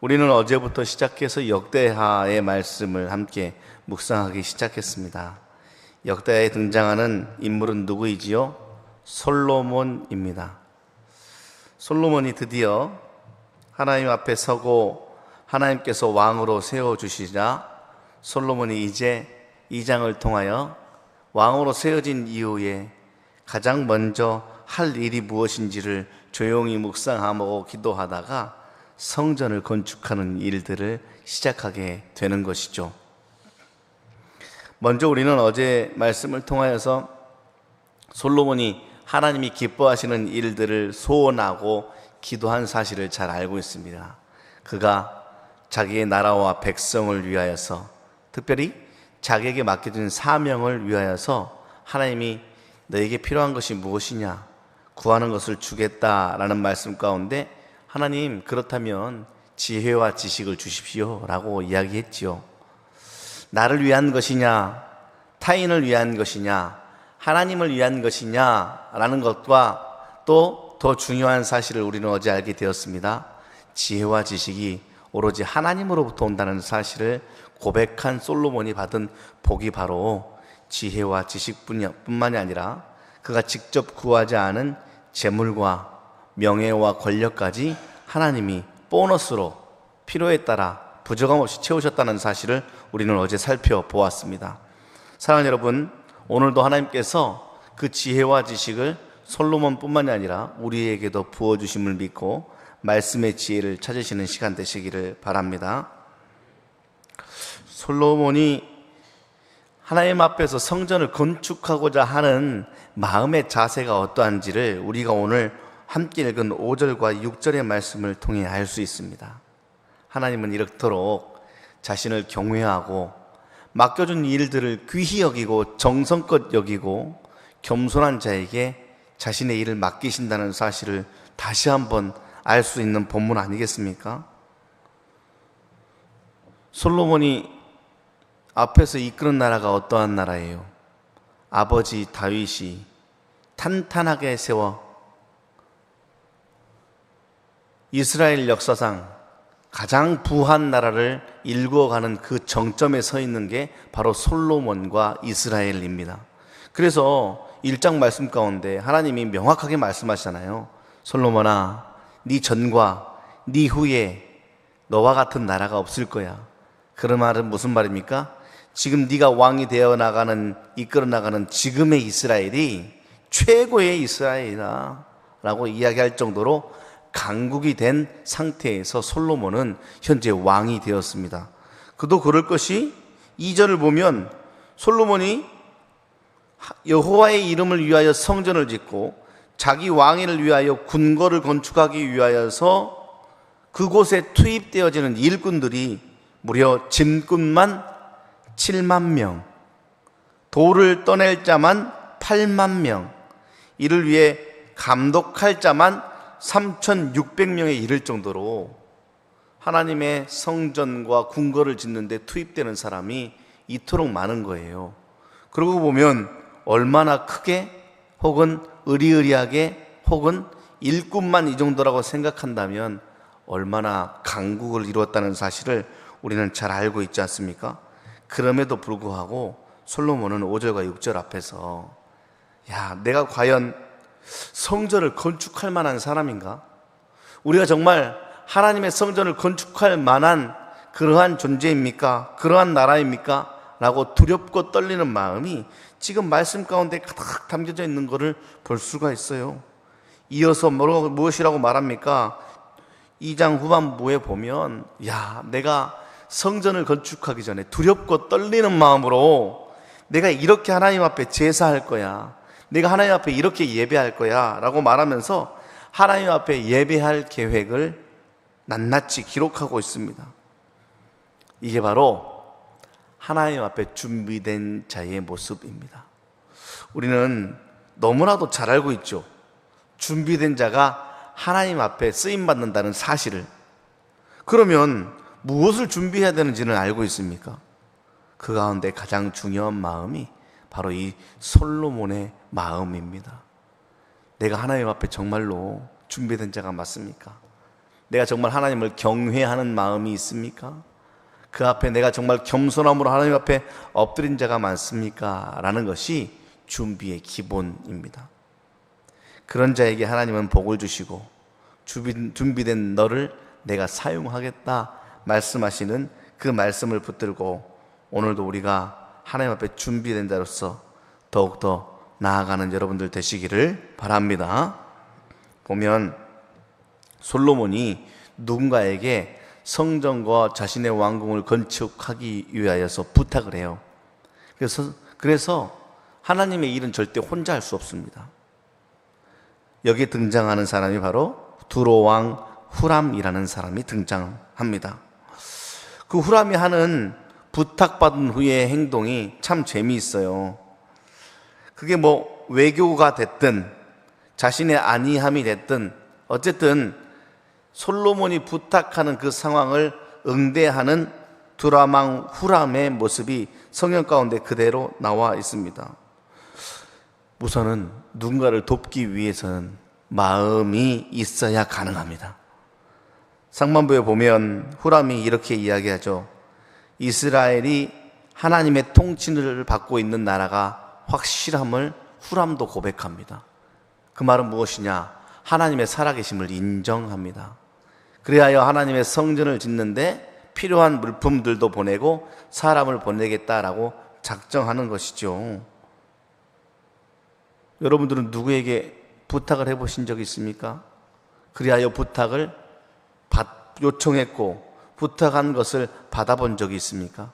우리는 어제부터 시작해서 역대하의 말씀을 함께 묵상하기 시작했습니다. 역대하에 등장하는 인물은 누구이지요? 솔로몬입니다. 솔로몬이 드디어 하나님 앞에 서고 하나님께서 왕으로 세워주시자 솔로몬이 이제 이 장을 통하여 왕으로 세워진 이후에 가장 먼저 할 일이 무엇인지를 조용히 묵상하고 기도하다가 성전을 건축하는 일들을 시작하게 되는 것이죠. 먼저 우리는 어제 말씀을 통하여서 솔로몬이 하나님이 기뻐하시는 일들을 소원하고 기도한 사실을 잘 알고 있습니다. 그가 자기의 나라와 백성을 위하여서 특별히 자기에게 맡겨진 사명을 위하여서 하나님이 너에게 필요한 것이 무엇이냐 구하는 것을 주겠다라는 말씀 가운데 하나님 그렇다면 지혜와 지식을 주십시오라고 이야기했지요. 나를 위한 것이냐 타인을 위한 것이냐 하나님을 위한 것이냐라는 것과 또 더 중요한 사실을 우리는 어제 알게 되었습니다. 지혜와 지식이 오로지 하나님으로부터 온다는 사실을 고백한 솔로몬이 받은 복이 바로 지혜와 지식뿐만이 아니라 그가 직접 구하지 않은 재물과 명예와 권력까지 하나님이 보너스로 필요에 따라 부족함 없이 채우셨다는 사실을 우리는 어제 살펴보았습니다. 사랑하는 여러분, 오늘도 하나님께서 그 지혜와 지식을 솔로몬뿐만이 아니라 우리에게도 부어주심을 믿고 말씀의 지혜를 찾으시는 시간 되시기를 바랍니다. 솔로몬이 하나님 앞에서 성전을 건축하고자 하는 마음의 자세가 어떠한지를 우리가 오늘 함께 읽은 5절과 6절의 말씀을 통해 알 수 있습니다. 하나님은 이렇도록 자신을 경외하고 맡겨준 일들을 귀히 여기고 정성껏 여기고 겸손한 자에게 자신의 일을 맡기신다는 사실을 다시 한번 알 수 있는 본문 아니겠습니까? 솔로몬이 앞에서 이끄는 나라가 어떠한 나라예요? 아버지 다윗이 탄탄하게 세워 이스라엘 역사상 가장 부한 나라를 일구어가는 그 정점에 서 있는 게 바로 솔로몬과 이스라엘입니다. 그래서 1장 말씀 가운데 하나님이 명확하게 말씀하시잖아요. 솔로몬아, 네 전과 네 후에 너와 같은 나라가 없을 거야. 그런 말은 무슨 말입니까? 지금 네가 왕이 되어 나가는 이끌어 나가는 지금의 이스라엘이 최고의 이스라엘이다라고 이야기할 정도로 강국이 된 상태에서 솔로몬은 현재 왕이 되었습니다. 그도 그럴 것이 2절을 보면 솔로몬이 여호와의 이름을 위하여 성전을 짓고 자기 왕위를 위하여 군거를 건축하기 위하여서 그곳에 투입되어지는 일꾼들이 무려 짐꾼만 7만 명, 돌을 떠낼 자만 8만 명, 이를 위해 감독할 자만 3,600명에 이를 정도로 하나님의 성전과 궁궐을 짓는데 투입되는 사람이 이토록 많은 거예요. 그러고 보면 얼마나 크게 혹은 의리의리하게 혹은 일꾼만 이 정도라고 생각한다면 얼마나 강국을 이루었다는 사실을 우리는 잘 알고 있지 않습니까? 그럼에도 불구하고 솔로몬은 5절과 6절 앞에서 야, 내가 과연 성전을 건축할 만한 사람인가? 우리가 정말 하나님의 성전을 건축할 만한 그러한 존재입니까? 그러한 나라입니까? 라고 두렵고 떨리는 마음이 지금 말씀 가운데 가득 담겨져 있는 것을 볼 수가 있어요. 이어서 무엇이라고 말합니까? 2장 후반부에 보면, 야, 내가 성전을 건축하기 전에 두렵고 떨리는 마음으로 내가 이렇게 하나님 앞에 제사할 거야. 내가 하나님 앞에 이렇게 예배할 거야. 라고 말하면서 하나님 앞에 예배할 계획을 낱낱이 기록하고 있습니다. 이게 바로 하나님 앞에 준비된 자의 모습입니다. 우리는 너무나도 잘 알고 있죠. 준비된 자가 하나님 앞에 쓰임 받는다는 사실을. 그러면 무엇을 준비해야 되는지는 알고 있습니까? 그 가운데 가장 중요한 마음이 바로 이 솔로몬의 마음입니다. 내가 하나님 앞에 정말로 준비된 자가 맞습니까? 내가 정말 하나님을 경외하는 마음이 있습니까? 그 앞에 내가 정말 겸손함으로 하나님 앞에 엎드린 자가 많습니까? 라는 것이 준비의 기본입니다. 그런 자에게 하나님은 복을 주시고 준비된 너를 내가 사용하겠다 말씀하시는 그 말씀을 붙들고 오늘도 우리가 하나님 앞에 준비된 자로서 더욱더 나아가는 여러분들 되시기를 바랍니다. 보면 솔로몬이 누군가에게 성전과 자신의 왕궁을 건축하기 위하여서 부탁을 해요. 그래서 그래서 하나님의 일은 절대 혼자 할 수 없습니다. 여기에 등장하는 사람이 바로 두로 왕 후람이라는 사람이 등장합니다. 그 후람이 하는 부탁받은 후의 행동이 참 재미있어요. 그게 뭐 외교가 됐든 자신의 안이함이 됐든 어쨌든 솔로몬이 부탁하는 그 상황을 응대하는 두라망 후람의 모습이 성경 가운데 그대로 나와 있습니다. 우선은 누군가를 돕기 위해서는 마음이 있어야 가능합니다. 상반부에 보면 후람이 이렇게 이야기하죠. 이스라엘이 하나님의 통치를 받고 있는 나라가 확실함을 후람도 고백합니다. 그 말은 무엇이냐? 하나님의 살아계심을 인정합니다. 그리하여 하나님의 성전을 짓는데 필요한 물품들도 보내고 사람을 보내겠다라고 작정하는 것이죠. 여러분들은 누구에게 부탁을 해보신 적 있습니까? 그리하여 부탁을 받, 요청했고 부탁한 것을 받아본 적이 있습니까?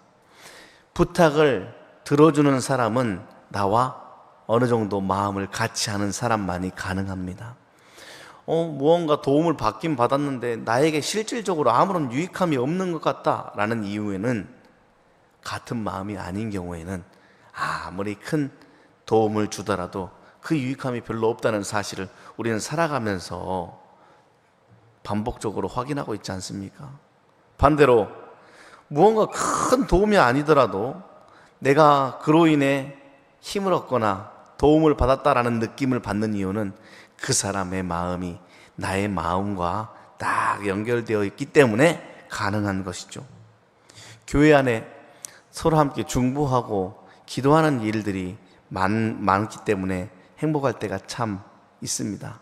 부탁을 들어주는 사람은 나와 어느 정도 마음을 같이 하는 사람만이 가능합니다. 어, 무언가 도움을 받긴 받았는데 나에게 실질적으로 아무런 유익함이 없는 것 같다라는 이유에는 같은 마음이 아닌 경우에는 아무리 큰 도움을 주더라도 그 유익함이 별로 없다는 사실을 우리는 살아가면서 반복적으로 확인하고 있지 않습니까? 반대로 무언가 큰 도움이 아니더라도 내가 그로 인해 힘을 얻거나 도움을 받았다라는 느낌을 받는 이유는 그 사람의 마음이 나의 마음과 딱 연결되어 있기 때문에 가능한 것이죠. 교회 안에 서로 함께 중보하고 기도하는 일들이 많, 많기 때문에 행복할 때가 참 있습니다.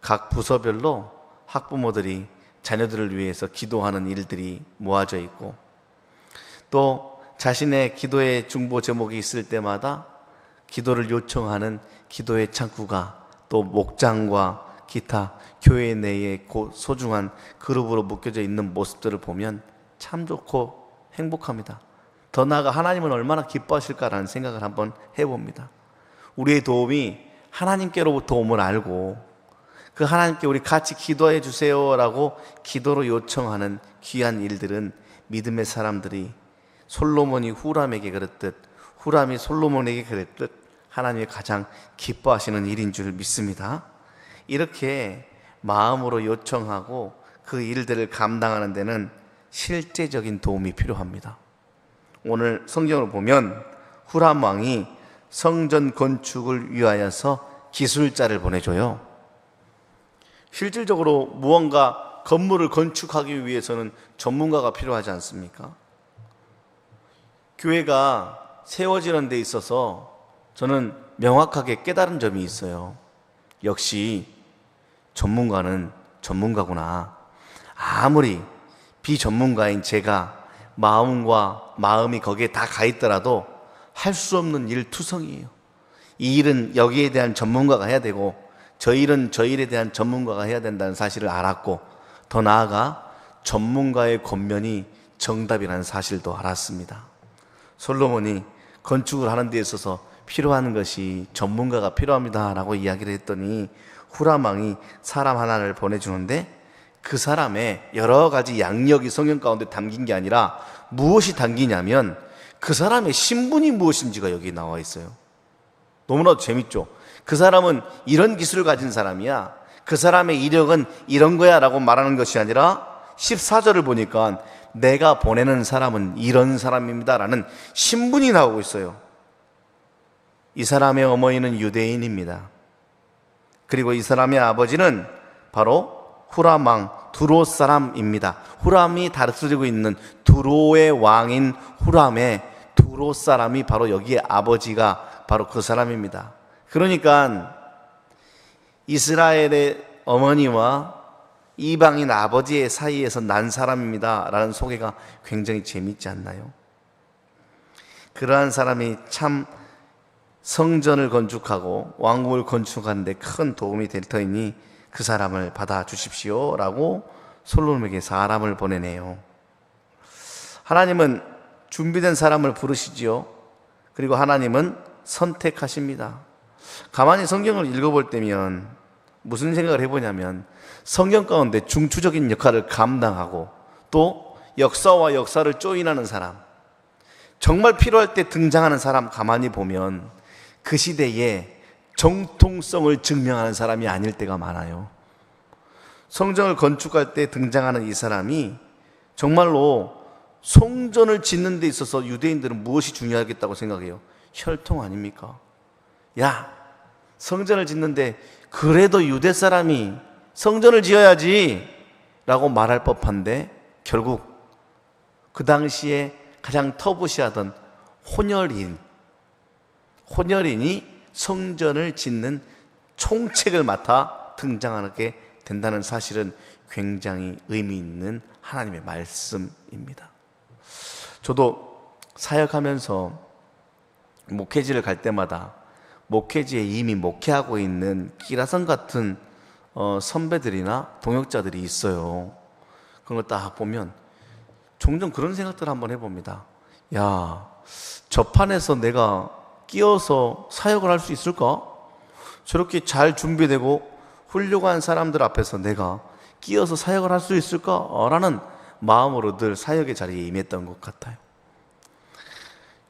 각 부서별로 학부모들이 자녀들을 위해서 기도하는 일들이 모아져 있고 또 자신의 기도의 중보 제목이 있을 때마다 기도를 요청하는 기도의 창구가 또 목장과 기타 교회 내에 소중한 그룹으로 묶여져 있는 모습들을 보면 참 좋고 행복합니다. 더 나아가 하나님은 얼마나 기뻐하실까라는 생각을 한번 해봅니다. 우리의 도움이 하나님께로부터 옴을 알고 그 하나님께 우리 같이 기도해 주세요라고 기도로 요청하는 귀한 일들은 믿음의 사람들이 솔로몬이 후람에게 그랬듯 후람이 솔로몬에게 그랬듯 하나님이 가장 기뻐하시는 일인 줄 믿습니다. 이렇게 마음으로 요청하고 그 일들을 감당하는 데는 실제적인 도움이 필요합니다. 오늘 성경을 보면 후람 왕이 성전 건축을 위하여서 기술자를 보내줘요. 실질적으로 무언가 건물을 건축하기 위해서는 전문가가 필요하지 않습니까? 교회가 세워지는 데 있어서 저는 명확하게 깨달은 점이 있어요. 역시 전문가는 전문가구나. 아무리 비전문가인 제가 마음과 마음이 거기에 다 가 있더라도 할 수 없는 일 투성이에요. 이 일은 여기에 대한 전문가가 해야 되고 저 일은 저 일에 대한 전문가가 해야 된다는 사실을 알았고 더 나아가 전문가의 권면이 정답이라는 사실도 알았습니다. 솔로몬이 건축을 하는 데 있어서 필요한 것이 전문가가 필요합니다라고 이야기를 했더니 후라망이 사람 하나를 보내주는데 그 사람의 여러 가지 양력이 성경 가운데 담긴 게 아니라 무엇이 담기냐면 그 사람의 신분이 무엇인지가 여기 나와 있어요. 너무나도 재밌죠? 그 사람은 이런 기술을 가진 사람이야. 그 사람의 이력은 이런 거야 라고 말하는 것이 아니라 14절을 보니까 내가 보내는 사람은 이런 사람입니다 라는 신분이 나오고 있어요. 이 사람의 어머니는 유대인입니다. 그리고 이 사람의 아버지는 바로 후라망 두로 사람입니다. 후람이 다스리고 있는 두로의 왕인 후람의 두로 사람이 바로 여기에 아버지가 바로 그 사람입니다. 그러니까 이스라엘의 어머니와 이방인 아버지의 사이에서 난 사람입니다. 라는 소개가 굉장히 재밌지 않나요? 그러한 사람이 참 성전을 건축하고 왕국을 건축하는데 큰 도움이 될 터이니 그 사람을 받아 주십시오. 라고 솔로몬에게 사람을 보내네요. 하나님은 준비된 사람을 부르시지요. 그리고 하나님은 선택하십니다. 가만히 성경을 읽어볼 때면 무슨 생각을 해보냐면 성경 가운데 중추적인 역할을 감당하고 또 역사와 역사를 조인하는 사람, 정말 필요할 때 등장하는 사람 가만히 보면 그 시대에 정통성을 증명하는 사람이 아닐 때가 많아요. 성전을 건축할 때 등장하는 이 사람이 정말로 성전을 짓는 데 있어서 유대인들은 무엇이 중요하겠다고 생각해요? 혈통 아닙니까? 야, 성전을 짓는데 그래도 유대 사람이 성전을 지어야지 라고 말할 법한데 결국 그 당시에 가장 터부시하던 혼혈인, 혼혈인이 성전을 짓는 총책을 맡아 등장하게 된다는 사실은 굉장히 의미 있는 하나님의 말씀입니다. 저도 사역하면서 목회지를 갈 때마다 목회지에 이미 목회하고 있는 기라성 같은 어, 선배들이나 동역자들이 있어요. 그런 거딱 보면 종종 그런 생각들을 한번 해봅니다. 야, 저 판에서 내가 끼어서 사역을 할 수 있을까? 저렇게 잘 준비되고 훌륭한 사람들 앞에서 내가 끼어서 사역을 할 수 있을까? 라는 마음으로 늘 사역의 자리에 임했던 것 같아요.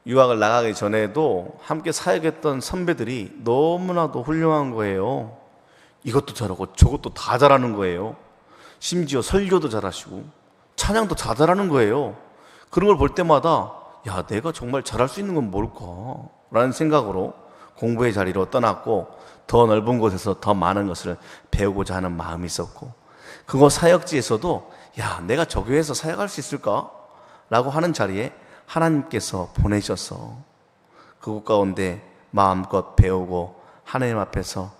유학을 나가기 전에도 함께 사역했던 선배들이 너무나도 훌륭한 거예요. 이것도 잘하고 저것도 다 잘하는 거예요. 심지어 설교도 잘하시고 찬양도 다 잘하는 거예요. 그런 걸 볼 때마다 야, 내가 정말 잘할 수 있는 건 뭘까? 라는 생각으로 공부의 자리로 떠났고 더 넓은 곳에서 더 많은 것을 배우고자 하는 마음이 있었고 그곳 사역지에서도 야, 내가 저 교회에서 사역할 수 있을까? 라고 하는 자리에 하나님께서 보내셔서 그곳 가운데 마음껏 배우고 하나님 앞에서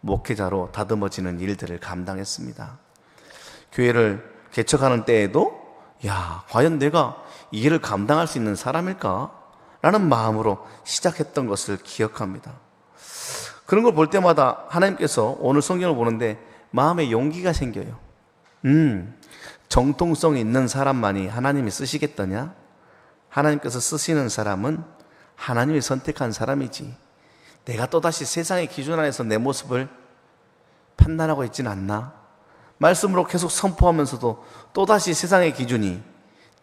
목회자로 다듬어지는 일들을 감당했습니다. 교회를 개척하는 때에도 야, 과연 내가 이 일을 감당할 수 있는 사람일까? 라는 마음으로 시작했던 것을 기억합니다. 그런 걸 볼 때마다 하나님께서 오늘 성경을 보는데 마음에 용기가 생겨요. 음, 정통성 있는 사람만이 하나님이 쓰시겠더냐? 하나님께서 쓰시는 사람은 하나님이 선택한 사람이지. 내가 또다시 세상의 기준 안에서 내 모습을 판단하고 있지는 않나? 말씀으로 계속 선포하면서도 또다시 세상의 기준이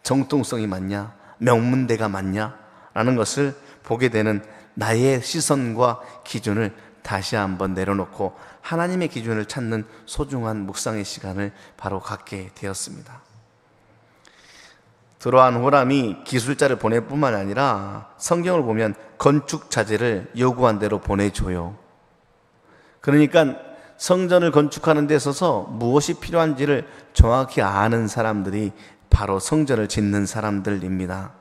정통성이 맞냐? 명문대가 맞냐? 라는 것을 보게 되는 나의 시선과 기준을 다시 한번 내려놓고 하나님의 기준을 찾는 소중한 묵상의 시간을 바로 갖게 되었습니다. 들어한 호람이 기술자를 보낼 뿐만 아니라 성경을 보면 건축 자재를 요구한 대로 보내줘요. 그러니까 성전을 건축하는 데 있어서 무엇이 필요한지를 정확히 아는 사람들이 바로 성전을 짓는 사람들입니다.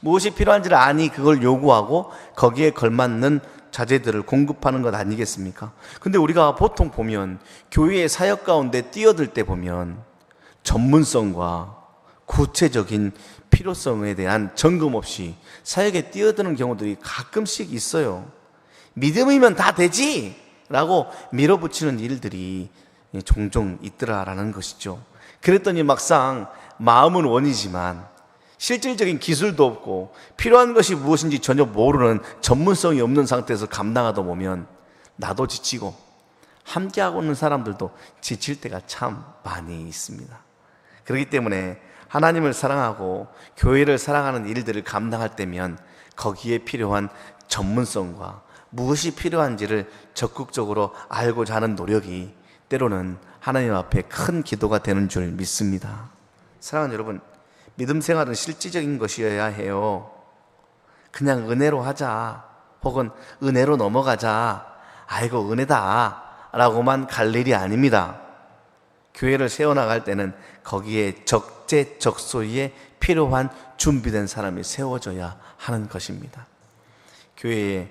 무엇이 필요한지를 아니 그걸 요구하고 거기에 걸맞는 자재들을 공급하는 것 아니겠습니까? 근데 우리가 보통 보면 교회의 사역 가운데 뛰어들 때 보면 전문성과 구체적인 필요성에 대한 점검 없이 사역에 뛰어드는 경우들이 가끔씩 있어요. 믿음이면 다 되지! 라고 밀어붙이는 일들이 종종 있더라라는 것이죠. 그랬더니 막상 마음은 원이지만 실질적인 기술도 없고 필요한 것이 무엇인지 전혀 모르는 전문성이 없는 상태에서 감당하다 보면 나도 지치고 함께하고 있는 사람들도 지칠 때가 참 많이 있습니다. 그렇기 때문에 하나님을 사랑하고 교회를 사랑하는 일들을 감당할 때면 거기에 필요한 전문성과 무엇이 필요한지를 적극적으로 알고자 하는 노력이 때로는 하나님 앞에 큰 기도가 되는 줄 믿습니다. 사랑하는 여러분, 믿음 생활은 실질적인 것이어야 해요. 그냥 은혜로 하자. 혹은 은혜로 넘어가자. 아이고, 은혜다. 라고만 갈 일이 아닙니다. 교회를 세워나갈 때는 거기에 적재적소에 필요한 준비된 사람이 세워져야 하는 것입니다. 교회에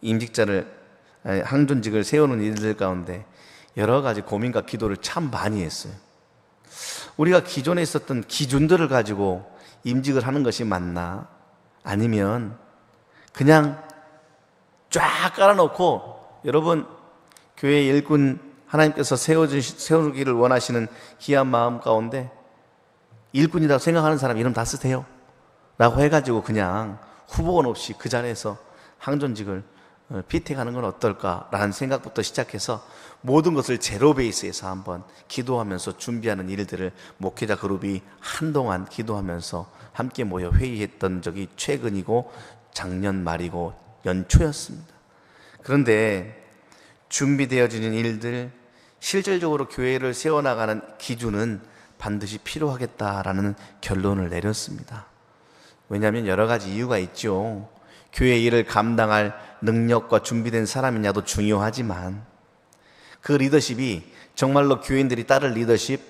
임직자를 항존직을 세우는 일들 가운데 여러 가지 고민과 기도를 참 많이 했어요. 우리가 기존에 있었던 기준들을 가지고 임직을 하는 것이 맞나? 아니면 그냥 쫙 깔아놓고 여러분 교회 일꾼 하나님께서 세워주기를 원하시는 귀한 마음 가운데 일꾼이라고 생각하는 사람 이름 다 쓰세요. 라고 해가지고 그냥 후보원 없이 그 자리에서 항존직을 어, 피택하는 건 어떨까라는 생각부터 시작해서 모든 것을 제로 베이스에서 한번 기도하면서 준비하는 일들을 목회자 그룹이 한동안 기도하면서 함께 모여 회의했던 적이 최근이고 작년 말이고 연초였습니다. 그런데 준비되어지는 일들, 실질적으로 교회를 세워나가는 기준은 반드시 필요하겠다라는 결론을 내렸습니다. 왜냐하면 여러 가지 이유가 있죠. 교회 일을 감당할 능력과 준비된 사람이냐도 중요하지만 그 리더십이 정말로 교인들이 따를 리더십,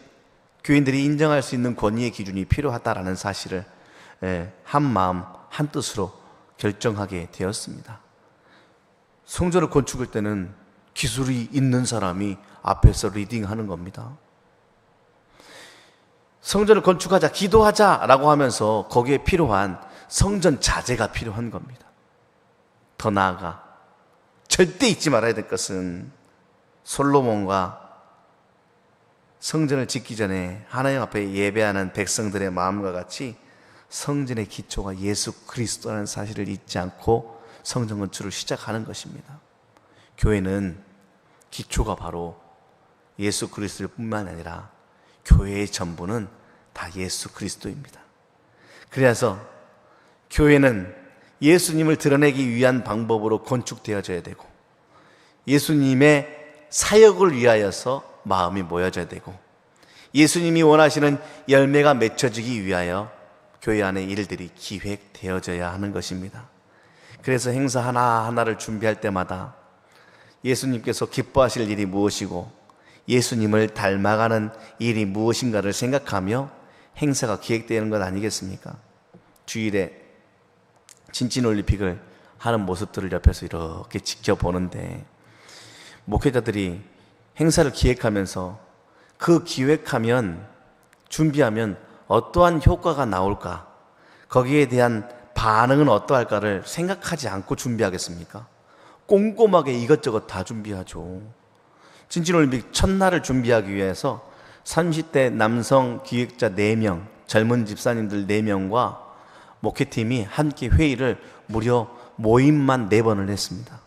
교인들이 인정할 수 있는 권위의 기준이 필요하다라는 사실을 예, 한 마음, 한 뜻으로 결정하게 되었습니다. 성전을 건축할 때는 기술이 있는 사람이 앞에서 리딩하는 겁니다. 성전을 건축하자, 기도하자 라고 하면서 거기에 필요한 성전 자재가 필요한 겁니다. 더 나아가 절대 잊지 말아야 될 것은 솔로몬과 성전을 짓기 전에 하나님 앞에 예배하는 백성들의 마음과 같이 성전의 기초가 예수 그리스도라는 사실을 잊지 않고 성전 건축을 시작하는 것입니다. 교회는 기초가 바로 예수 그리스도일 뿐만 아니라 교회의 전부는 다 예수 그리스도입니다. 그래서 교회는 예수님을 드러내기 위한 방법으로 건축되어져야 되고 예수님의 사역을 위하여서 마음이 모여져야 되고 예수님이 원하시는 열매가 맺혀지기 위하여 교회 안의 일들이 기획되어져야 하는 것입니다. 그래서 행사 하나하나를 준비할 때마다 예수님께서 기뻐하실 일이 무엇이고 예수님을 닮아가는 일이 무엇인가를 생각하며 행사가 기획되는 것 아니겠습니까? 주일에 진진 올림픽을 하는 모습들을 옆에서 이렇게 지켜보는데 목회자들이 행사를 기획하면서 그 기획하면 준비하면 어떠한 효과가 나올까 거기에 대한 반응은 어떠할까를 생각하지 않고 준비하겠습니까? 꼼꼼하게 이것저것 다 준비하죠. 진진올림픽 첫날을 준비하기 위해서 30대 남성 기획자 4명, 젊은 집사님들 4명과 목회팀이 함께 회의를 무려 모임만 4번을 했습니다.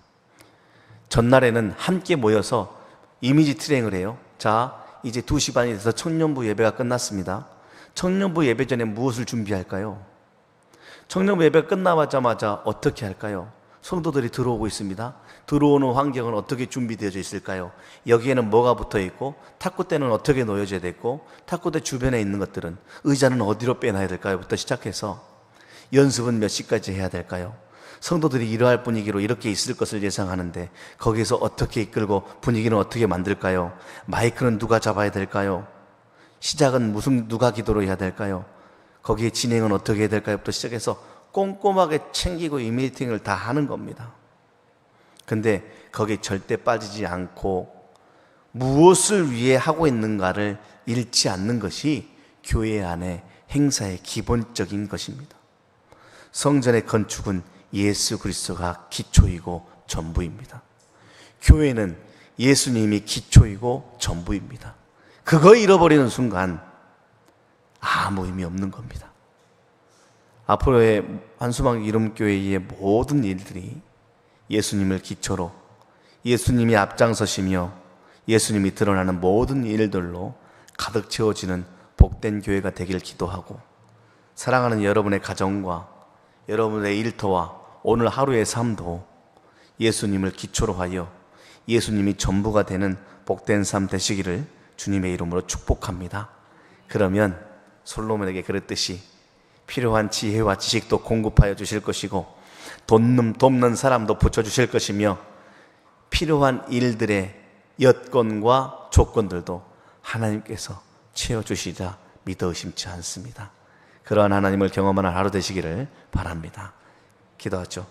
전날에는 함께 모여서 이미지 트레이닝을 해요. 자, 이제 2시 반이 돼서 청년부 예배가 끝났습니다. 청년부 예배 전에 무엇을 준비할까요? 청년부 예배가 끝나자마자 어떻게 할까요? 성도들이 들어오고 있습니다. 들어오는 환경은 어떻게 준비되어 있을까요? 여기에는 뭐가 붙어 있고 탁구대는 어떻게 놓여져야 되고 탁구대 주변에 있는 것들은 의자는 어디로 빼놔야 될까요?부터 시작해서 연습은 몇 시까지 해야 될까요? 성도들이 이러할 분위기로 이렇게 있을 것을 예상하는데 거기서 어떻게 이끌고 분위기는 어떻게 만들까요? 마이크는 누가 잡아야 될까요? 시작은 무슨 누가 기도로 해야 될까요? 거기에 진행은 어떻게 해야 될까요?부터 시작해서 꼼꼼하게 챙기고 이 미팅을 다 하는 겁니다. 근데 거기에 절대 빠지지 않고 무엇을 위해 하고 있는가를 잃지 않는 것이 교회 안에 행사의 기본적인 것입니다. 성전의 건축은 예수 그리스도가 기초이고 전부입니다. 교회는 예수님이 기초이고 전부입니다. 그거 잃어버리는 순간 아무 의미 없는 겁니다. 앞으로의 한수막 이름교회의 모든 일들이 예수님을 기초로 예수님이 앞장서시며 예수님이 드러나는 모든 일들로 가득 채워지는 복된 교회가 되길 기도하고 사랑하는 여러분의 가정과 여러분의 일터와 오늘 하루의 삶도 예수님을 기초로 하여 예수님이 전부가 되는 복된 삶 되시기를 주님의 이름으로 축복합니다. 그러면 솔로몬에게 그랬듯이 필요한 지혜와 지식도 공급하여 주실 것이고 돕는, 돕는 사람도 붙여주실 것이며 필요한 일들의 여건과 조건들도 하나님께서 채워주시자 믿어 의심치 않습니다. 그러한 하나님을 경험하는 하루 되시기를 바랍니다. 기도하죠.